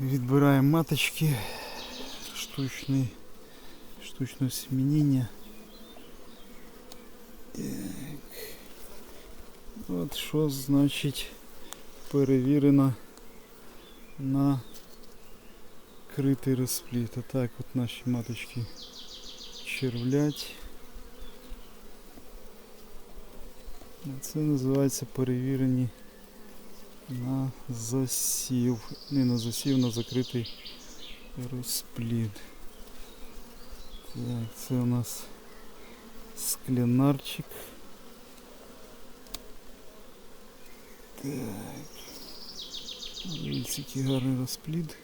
Відбираємо маточки, штучний, штучне смініння. Так. От що значить перевірено на критий розпліт. Отак от наші маточки червлять. Це називається перевірені На засів. Не на засів, на закритий розплід. Так, це у нас склянарчик. Так. Дивіться, який гарний розплід.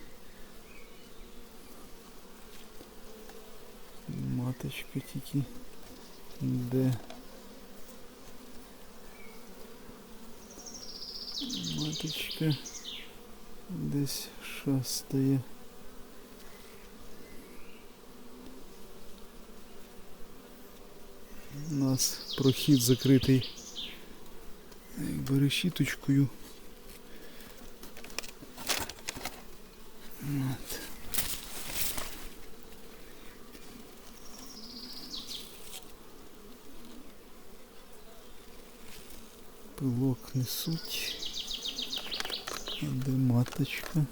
Маточка тільки де. Маточка десь шастає. У нас прохід закритий якби решіточкою. От. Пилок несуть. Де маточка?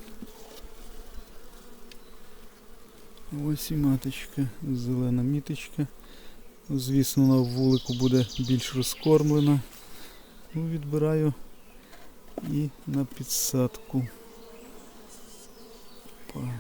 Ось і маточка, зелена міточка. Звісно, в вулику буде більш розкормлена. Ну, відбираю і на підсадку. Па.